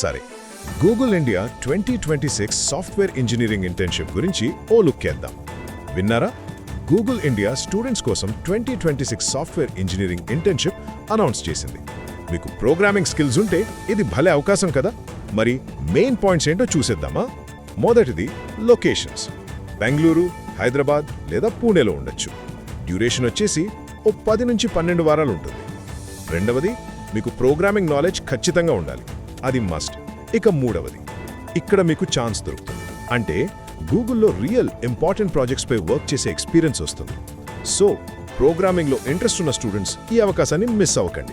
సరే. Google India twenty twenty six software engineering internship గురించి ఓ లుక్ చేద్దాం విన్నారా? గూగుల్ ఇండియా స్టూడెంట్స్ కోసం twenty twenty six software engineering internship announce చేసింది. మీకు ప్రోగ్రామింగ్ స్కిల్స్ ఉంటే ఇది భలే అవకాశం కదా. మరి మెయిన్ పాయింట్స్ ఏంటో చూసేద్దామా? మొదటిది లొకేషన్స్ బెంగళూరు హైదరాబాద్ లేదా పూణేలో ఉండొచ్చు. డ్యూరేషన్ వచ్చేసి ఓ పది నుంచి పన్నెండు వారాలు ఉంటుంది. రెండవది మీకు ప్రోగ్రామింగ్ నాలెడ్జ్ ఖచ్చితంగా ఉండాలి. అది మస్ట్ ఇక మూడవది. ఇక్కడ మీకు ఛాన్స్ దొరుకుతుంది. అంటే గూగుల్లో రియల్ ఇంపార్టెంట్ ప్రాజెక్ట్స్పై వర్క్ చేసే ఎక్స్పీరియన్స్ వస్తుంది. సో ప్రోగ్రామింగ్లో ఇంట్రెస్ట్ ఉన్న స్టూడెంట్స్ ఈ అవకాశాన్ని మిస్ అవ్వకండి.